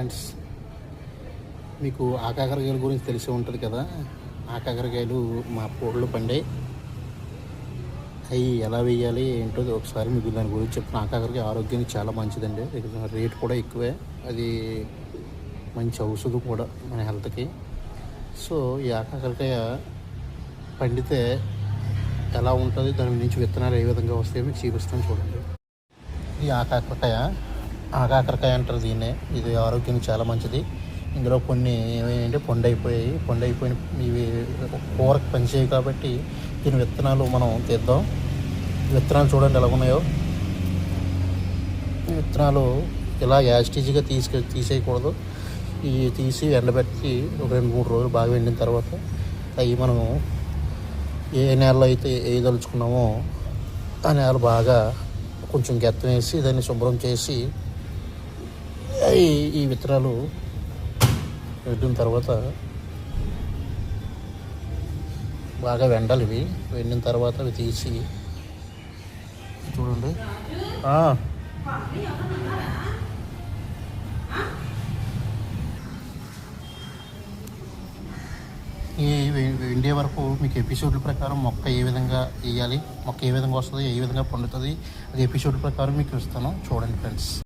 Friends మీకు ఆకాకరకాయల గురించి తెలిసి ఉంటుంది కదా? ఆకాకరకాయలు మా పూడలు పండే అవి ఎలా వేయాలి ఏంటో ఒకసారి మీకు దాని గురించి చెప్పిన ఆకాకరకాయ ఆరోగ్యానికి చాలా మంచిదండి. రేట్ కూడా ఎక్కువే. అది మంచి ఔషధం కూడా మన హెల్త్కి. సో ఈ ఆకాకరకాయ పండితే ఎలా ఉంటుంది? దాని నుంచి విత్తనాలు ఏ విధంగా వస్తాయో మీకు చూపిస్తాను చూడండి. ఈ ఆకాకరకాయ ఆకాకరకాయ అంటారు దీన్నే. ఇది ఆరోగ్యానికి చాలా మంచిది. ఇందులో కొన్ని ఏమైందంటే పొండైపోయాయి. అయిపోయాయి ఇవి కూరకు పనిచేయవు కాబట్టి దీని విత్తనాలు మనం తీద్దాం. విత్తనాలు చూడండి ఎలా ఉన్నాయో విత్తనాలు ఇలా యాస్టీజ్గా తీసుకె తీసేయకూడదు. ఇవి తీసి ఎండబెట్టి ఒక రెండు మూడు రోజులు బాగా ఎండిన తర్వాత అవి మనం ఏ నేలలో అయితే వేయదలుచుకున్నామో ఆ నేల బాగా కొంచెం గెత్తం వేసి దాన్ని శుభ్రం చేసి ఈ ఈ విత్తనాలు పెట్టిన తర్వాత బాగా వెండాలి ఇవి. వెండిన తర్వాత అవి తీసి చూడండి. ఈ వె- వరకు మీకు ఎపిసోడ్ల ప్రకారం మొక్క ఏ విధంగా వేయాలి మొక్క ఏ విధంగా వస్తుంది ఏ విధంగా పండుతుంది అది ఎపిసోడ్ ప్రకారం మీకు ఇస్తాను. చూడండి ఫ్రెండ్స్.